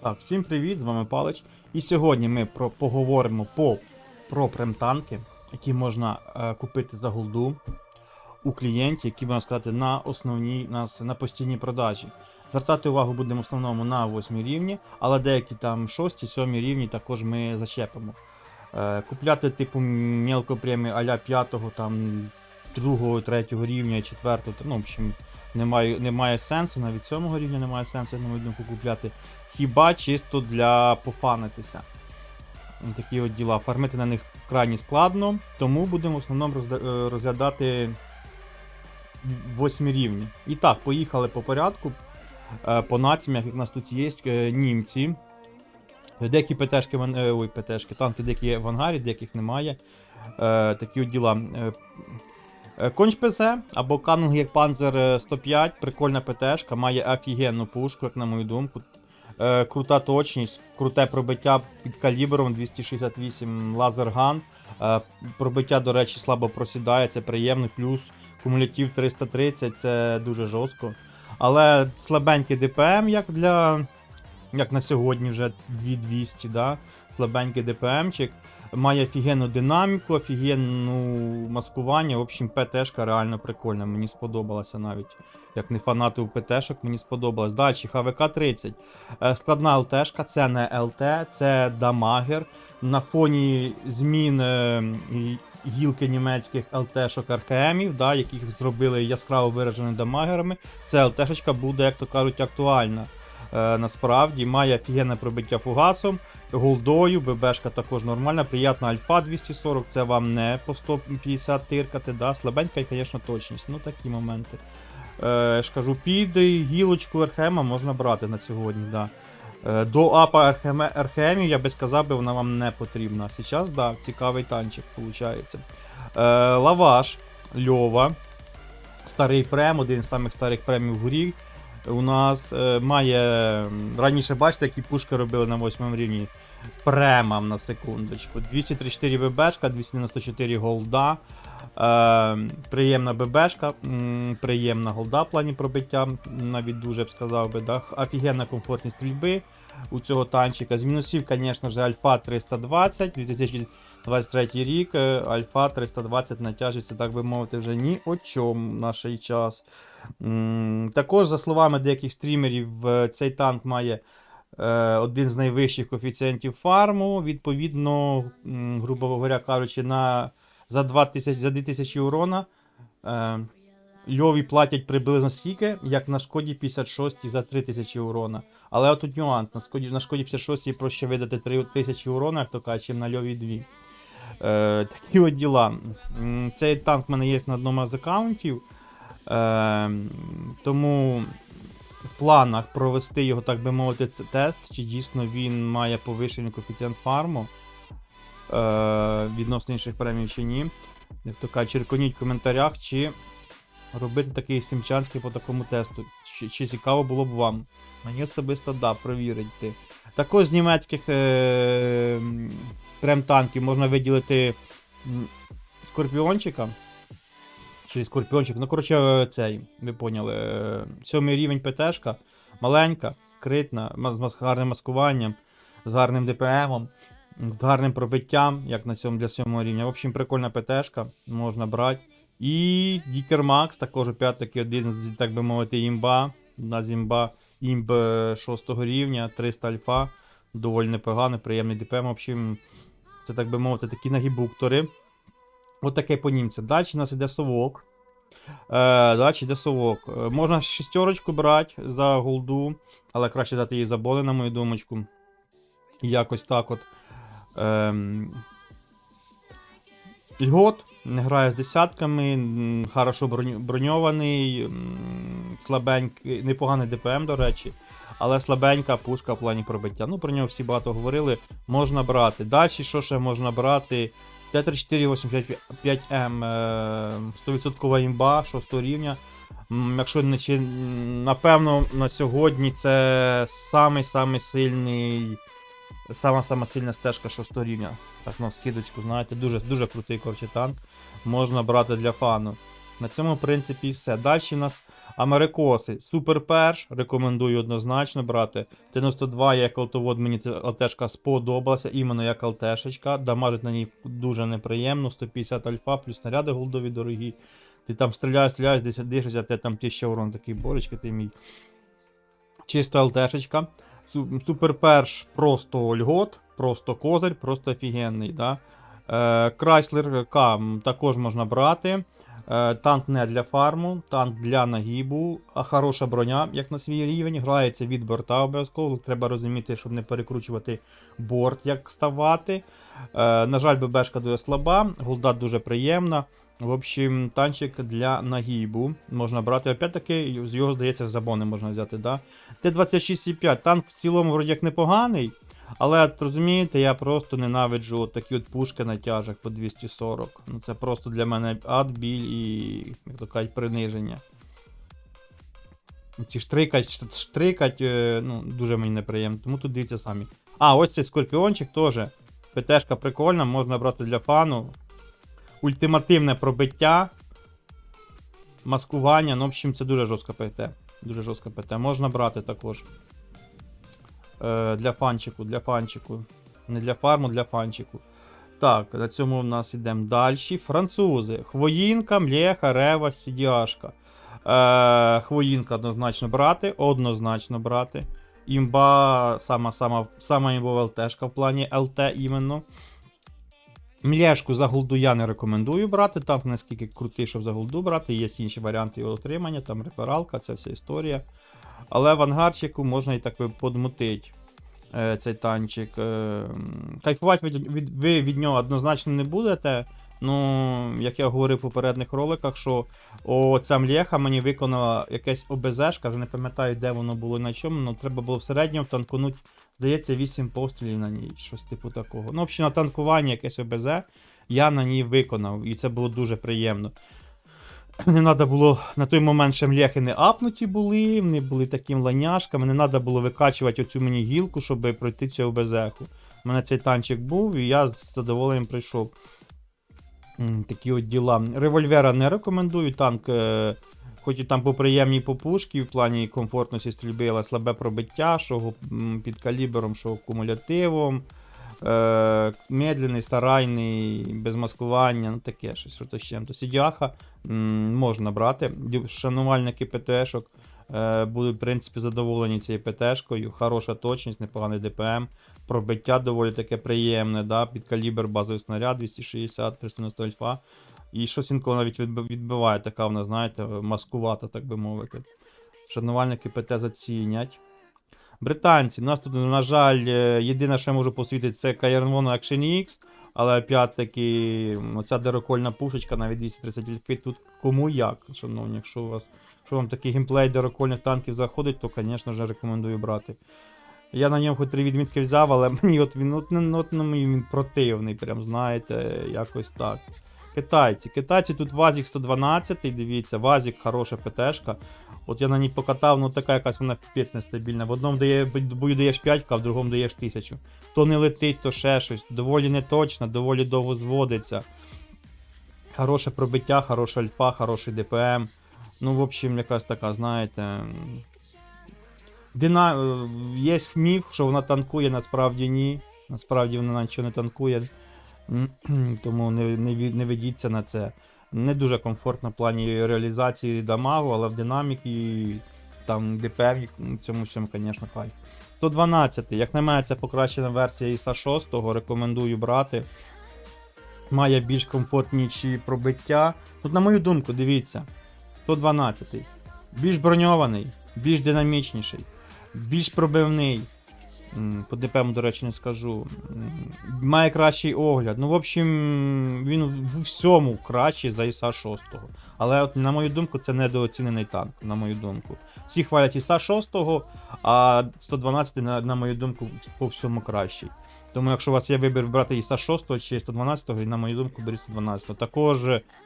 Так, всім привіт, з вами Палич. І сьогодні ми про, поговоримо по, про премтанки, які можна е, купити за голду у клієнтів, які можна сказати на основній на, на постійній продажі. Звертати увагу будемо в основному на 8 рівні, але деякі там 6, 7 рівні також ми зачепимо. Е, купляти типу мелкопремії а-ля 5, там 2, 3 рівня, 4, ну, в общем, немає, немає сенсу, навіть 7 рівня немає сенсу, на мою думку, купляти. Хіба чисто для пофанитися. Такі от діла. Фармити на них крайні складно, тому будемо в основному е, розглядати восьмі рівні. І так, поїхали по порядку. Е, По націям, як у нас тут є е, німці. Деякі ПТшки, ой, ПТшки, танки деякі в ангарі, деяких немає. Такі от діла. Е, е, Конч ПЗ або Канунг як Panzer 105, прикольна ПТшка, має офігенну пушку, як на мою думку. Е, крута точність, круте пробиття під калібром 268 лазерган. Е, пробиття, до речі, слабо просідає, це приємно. Плюс кумулятив 330, це дуже жорстко. Але слабенький ДПМ, як для. Як на сьогодні вже 2200, да? слабенький ДПМчик. Має офігенну динаміку, офігенну маскування. В общем, ПТшка реально прикольна. Мені сподобалася навіть. Як не фанатив ПТшок, мені сподобалось. Далі, ХВК-30. Е, Складна ЛТшка, це не ЛТ, це дамагер. На фоні змін е, гілки німецьких ЛТшок РКМів, да, яких зробили яскраво вираженими дамагерами. Це ЛТшечка буде, як то кажуть, актуальна. Е, насправді має офігенне пробиття фугасом, голдою, ББшка також нормальна, приятна альфа 240, це вам не по 150 тиркати, да, слабенька і, звісно, точність. Ну такі моменти. Е, ж кажу, під гілочку Архема можна брати на сьогодні. Да. Е, До апа Архемів я би сказав, би, вона вам не потрібна. Зараз, да, цікавий танчик виходить. Е, лаваш, Льова, старий прем, один з самих старих премів в грі. У нас е, має. Раніше бачите, які пушки робили на 8 рівні. Премам на секундочку. 234 ББшка, 294 голда. Е, приємна ББшка, приємна голда в плані пробиття, навіть дуже б сказав би. Да? Офігенна комфортність стрільби у цього танчика. З мінусів, звісно ж, Альфа 320, 2023 рік, е, Альфа 320 натяжиться, так би мовити, вже ні о чому в наш час. Також, за словами деяких стрімерів, е, цей танк має е, один з найвищих коефіцієнтів фарму. Відповідно, грубо говоря, кажучи, на, за, 2000, за 2000 урона льові платять приблизно стільки, як на шкоді 56 за 3000 урона. Але тут нюанс. На шкоді, на шкоді 56 проще видати 3000 урона, як то кажуть, чим на льові 2. Е, такі от діла. Цей танк в мене є на одному з аккаунтів. Е, тому в планах провести його, так би мовити, це тест, чи дійсно він має повищений коефіцієнт фарму е, відносно інших премій чи ні. Як то кажуть, черконіть в коментарях, чи робити такий стимчанський по такому тесту. Чи, чи цікаво було б вам? Мені особисто да, провірити. Також з німецьких е, м, прем-танків можна виділити скорпіончика. Чи скорпіончик, ну коротше, е, цей, ви поняли. е, Сьомий рівень ПТшка, маленька, скритна, з гарним маскуванням, з гарним ДПМом, з гарним пробиттям, як на цьому для сьомого рівня. В общем, прикольна ПТшка, можна брати. І Дікер Макс, також опять-таки один з, так би мовити, імба. На зімба імб 6 рівня, 300 альфа. Доволі непоганий, приємний ДПМ. В общем, це так би мовити, такі нагібуктори. От таке по німцям. Далі у нас іде совок. Е, далі йде совок. Е, можна шістерочку брати за голду, але краще дати їй за боли, на мою думочку. Якось так от. Ем, Льгот не грає з десятками, хорошо броньований, слабенький, непоганий ДПМ, до речі, але слабенька пушка в плані пробиття. Ну, про нього всі багато говорили. Можна брати. Далі, що ще можна брати? Т-3485М, е, 100% імба 6 рівня. Якщо не чи, напевно на сьогодні це самий-самий сильний. Сама сама сильна стежка 6 рівня. Так, на скидочку, знаєте, дуже дуже крутий коротше, танк. Можна брати для фану. На цьому, в принципі, все. Далі у нас Америкоси. Супер перш. Рекомендую однозначно брати. 92 як алтовод, мені ЛТшка сподобалася, іменно як ЛТшечка. Дамажить на ній дуже неприємно. 150 альфа, плюс снаряди голдові дорогі. Ти там стріляєш, стріляєш, десь дишишся, те там 1000 урон, такий боречки ти мій. Чисто ЛТшечка. Су- Супер перш просто льгот, просто козир, просто офігенний. Да? Е, Крайслер К також можна брати. Е, Танк не для фарму, танк для нагібу, а хороша броня, як на свій рівень. Грається від борта обов'язково. Треба розуміти, щоб не перекручувати борт, як ставати. Е, на жаль, ББшка дуже слаба, голда дуже приємна. В общем, танчик для нагібу можна брати. Опять-таки, з його, здається, забони можна взяти. Да? Т-26,5. Танк в цілому вроді як непоганий. Але розумієте, я просто ненавиджу от такі от пушки на тяжах по 240. Ну це просто для мене ад, біль і, як то кажуть, приниження. Ці штрикать, штрикать, е, ну, дуже мені неприємно, тому тут дивіться самі. А, ось цей скорпіончик теж. ПТшка прикольна, можна брати для фану. Ультимативне пробиття. Маскування. Ну, в общем, це дуже жорстка ПТ. Дуже жорстка ПТ. Можна брати також. Е, для фанчику, для фанчику. Не для фарму, для фанчику. Так, на цьому в нас йдемо далі. Французи. Хвоїнка, млєха, рева, сідіашка. Е, хвоїнка однозначно брати, однозначно брати. Імба, сама, сама, сама імбова ЛТшка в плані ЛТ іменно. Млєшку за голду я не рекомендую брати. Там наскільки крутий, щоб за голду брати. Є інші варіанти його отримання, там рефералка, це вся історія. Але в ангарчику можна і так би подмутить е, цей танчик. Е, кайфувати від, ви від нього однозначно не будете. Ну, як я говорив в попередніх роликах, що о, ця млєха мені виконала якесь вже не пам'ятаю, де воно було і на чому, але треба було в середньому танкунути, здається, 8 пострілів на ній, щось типу такого. Ну, взагалі, на танкування якесь ОБЗ я на ній виконав, і це було дуже приємно. Не треба було на той момент ще млєхи не апнуті були, вони були таким ланяшками, не треба було викачувати оцю мені гілку, щоб пройти цю ОБЗ-ху. У мене цей танчик був, і я з задоволенням прийшов. Такі от діла. Револьвера не рекомендую. Танк, е, хоч і там поприємні попушки в плані комфортності стрільби, але слабе пробиття, що під калібром, що кумулятивом. Е, медленний, старайний, без маскування, ну таке щось, що то з чим. То Сідіаха можна брати. Шанувальники ПТшок е, будуть, в принципі, задоволені цією ПТшкою. Хороша точність, непоганий ДПМ. Пробиття доволі таке приємне, да? під калібр базовий снаряд 260, 390 альфа. І щось інколи навіть відбиває, така вона, знаєте, маскувата, так би мовити. Шанувальники ПТ зацінять. Британці, нас тут, на жаль, е, єдине, що я можу посвітити, це Каєрнвоно Action X, але опять-таки, оця дерокольна пушечка, навіть 230 літки, тут кому як, шановні, якщо у вас, якщо вам такий геймплей дерокольних танків заходить, то, звісно ж, рекомендую брати. Я на ньому хоч три відмітки взяв, але мені от він от, ну, от, ну, він противний, прям, знаєте, якось так. Китайці. Китайці тут Вазік 112, дивіться, Вазік хороша ПТшка. От я на ній покатав, ну така якась вона піпець нестабільна. В одному дає, бою даєш 5, а в другому даєш 1000. То не летить, то ще щось. Доволі неточно, доволі довго зводиться. Хороше пробиття, хороша альфа, хороший ДПМ. Ну, в общем, якась така, знаєте. Дина... е, Є міф, що вона танкує, насправді ні. Насправді вона нічого не танкує. Тому не, не, не ведіться на це. Не дуже комфортно в плані реалізації дамагу, але в динаміки там ДПМ цьому всьому, звісно, кайф. 112, як на мене, це покращена версія ISA 6, рекомендую брати. Має більш комфортніші пробиття. Тут, на мою думку, дивіться. 112. Більш броньований, більш динамічніший, більш пробивний. По ДПМ, до речі, не скажу. Має кращий огляд. Ну, в общем, він в всьому кращий за ІСа 6. Але, от, на мою думку, це недооцінений танк, на мою думку. Всі хвалять ІСа 6, а 112, на, на мою думку, по всьому кращий. Тому, якщо у вас є вибір брати ІСа 6 чи 112, на мою думку, беріть 112. Також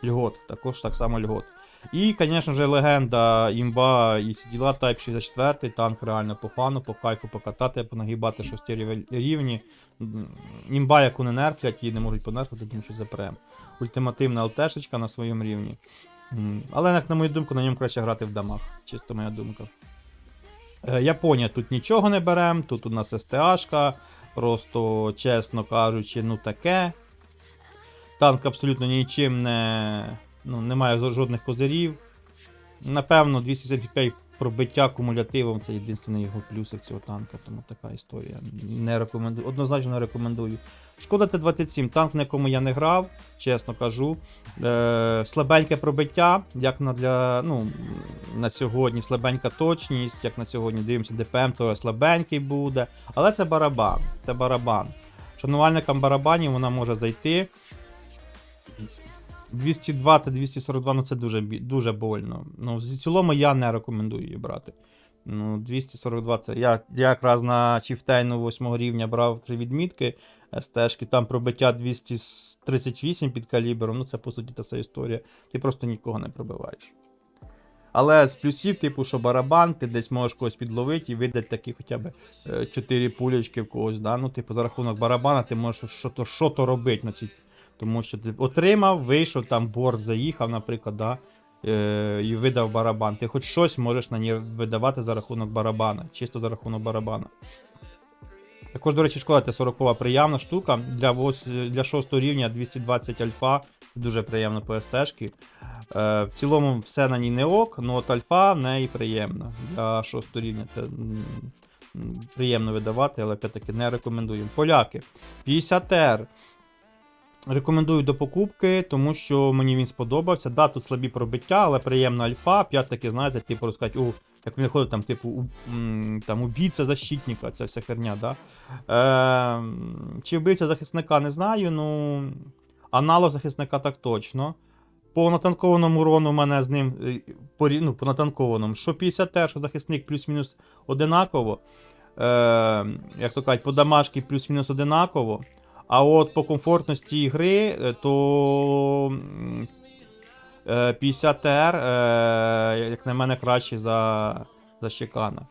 льгот, також так само льгот. І, звісно ж, легенда імба і сиділа Type 64, танк реально по фану, по кайфу покатати, понагибати шості рівні. Імба, яку не нерфлять, її не можуть понерфити, тому що це прем. Ультимативна ЛТшечка на своєму рівні. Але, як на мою думку, на ньому краще грати в дамах. Чисто моя думка. Е, Японія тут нічого не берем, тут у нас СТАшка, просто, чесно кажучи, ну таке. Танк абсолютно нічим не. Ну, не має жо- жодних козирів. Напевно, 275 пробиття кумулятивом це єдиний його плюсик цього танка, тому така історія. Не рекомендую. Однозначно рекомендую. Шкода Т-27, танк, на якому я не грав, чесно кажу. Е, слабеньке пробиття, як на для, ну, на сьогодні, слабенька точність, як на сьогодні дивимося, ДПМ, то слабенький буде. Але це барабан. Це барабан. Шанувальникам барабанів вона може зайти. 202 та 242, ну це дуже, дуже больно. Ну, в цілому я не рекомендую її брати. Ну, 242 це. Я, якраз на Чіфтейну 8 рівня брав три відмітки СТшки, там пробиття 238 під калібром. Ну, це по суті та вся історія. Ти просто нікого не пробиваєш. Але з плюсів, типу, що барабан, ти десь можеш когось підловити і видати такі хоча б 4 пулечки в когось. Да? Ну, типу, за рахунок барабана ти можеш що-то, що-то робити на цій. Тому що ти отримав, вийшов, там борт заїхав, наприклад, да, е, і видав барабан. Ти хоч щось можеш на ній видавати за рахунок барабана, чисто за рахунок барабана. Також, до речі, шкода Т-40 приємна штука. Для, для 6 рівня 220 альфа. Дуже приємно по СТ-шки. Е, в цілому все на ній не ок, але от альфа в неї приємна. Для 6 рівня це приємно видавати, але опять-таки не рекомендуємо. Поляки. 50R. Рекомендую до покупки, тому що мені він сподобався. Да, тут слабі пробиття, але приємна альфа. П'ять-таки, знаєте, типу розказати, у, як він ходить, там, типу, у, там, убійця защитника, ця вся херня, да? Е, чи вбивця захисника, не знаю, ну. Аналог захисника так точно. По натанкованому урону в мене з ним е, ну, по натанкованому, що 50 що захисник плюс-мінус одинаково. Е, як то кажуть, по дамажки плюс-мінус одинаково. А от по комфортності гри, е, то е, 50 р е, як на мене, кращий за, за Щекана.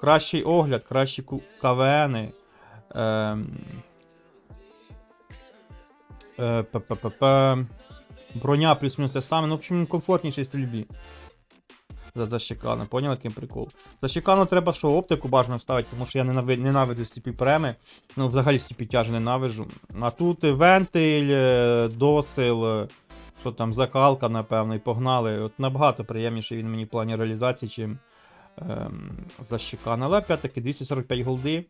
Кращий огляд, кращі КВНи. Е, е. Броня плюс-мінус те саме. Ну, в общем, комфортніший в стрільбі. За, за Щекана, поняли, який прикол? За Щекану треба що, оптику бажано вставити, тому що я ненави- ненавиджу стіпі преми. Ну, взагалі стіпі тяж ненавиджу. А тут вентиль, е, досил, е, що там, закалка, напевно, і погнали. От набагато приємніше він мені в плані реалізації, чим ем, за Щекана. Але опять-таки 245 голди.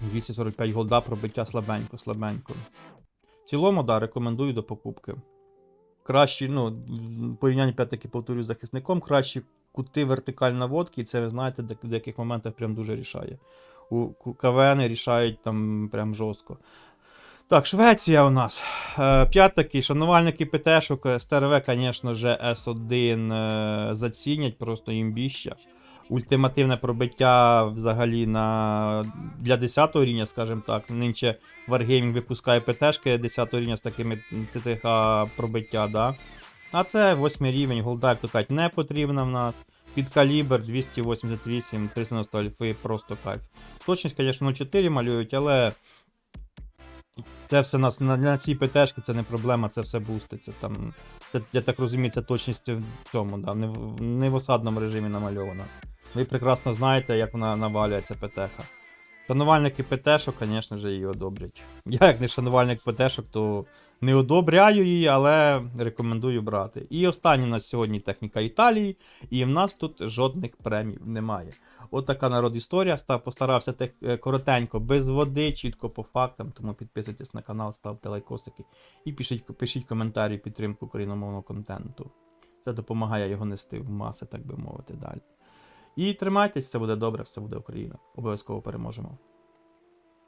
245 голда пробиття слабенько, слабенько. В цілому, да, рекомендую до покупки. Кращі, ну, в порівнянні повторюю з захисником, кращі кути вертикальної наводки, і це ви знаєте, в деяких моментах прям дуже рішає. У КВН рішають там прям жорстко. Так, Швеція у нас. Е, шанувальники ПТ-шок, ПТшок, СТРВ, звісно ж, С1 е, зацінять, просто імбіща. Ультимативне пробиття взагалі на для 10 рівня, скажімо так. Нинче Wargaming випускає ПТшки 10 рівня з такими ТТХ пробиття, да? А це 8 рівень, голда, як то кажуть, не потрібна в нас. Під калібр 288, 390 альфи, просто кайф. Точність, звісно, 0,4 малюють, але це все на, на, цій ПТшки це не проблема, це все буститься. Там, це, я так розумію, це точність в цьому, да, не, не в осадному режимі намальована. Ви прекрасно знаєте, як вона навалюється ПТХ. Шанувальники ПТшок, звісно ж, її одобрять. Я, як не шанувальник ПТшок, то не одобряю її, але рекомендую брати. І останній у нас сьогодні техніка Італії, і в нас тут жодних премій немає. От така народ історія. Став, постарався тех, е, коротенько, без води, чітко по фактам. Тому підписуйтесь на канал, ставте лайкосики і пишіть, пишіть коментарі підтримку україномовного контенту. Це допомагає його нести в маси, так би мовити, далі. І тримайтесь, все буде добре, все буде Україна. Обов'язково переможемо.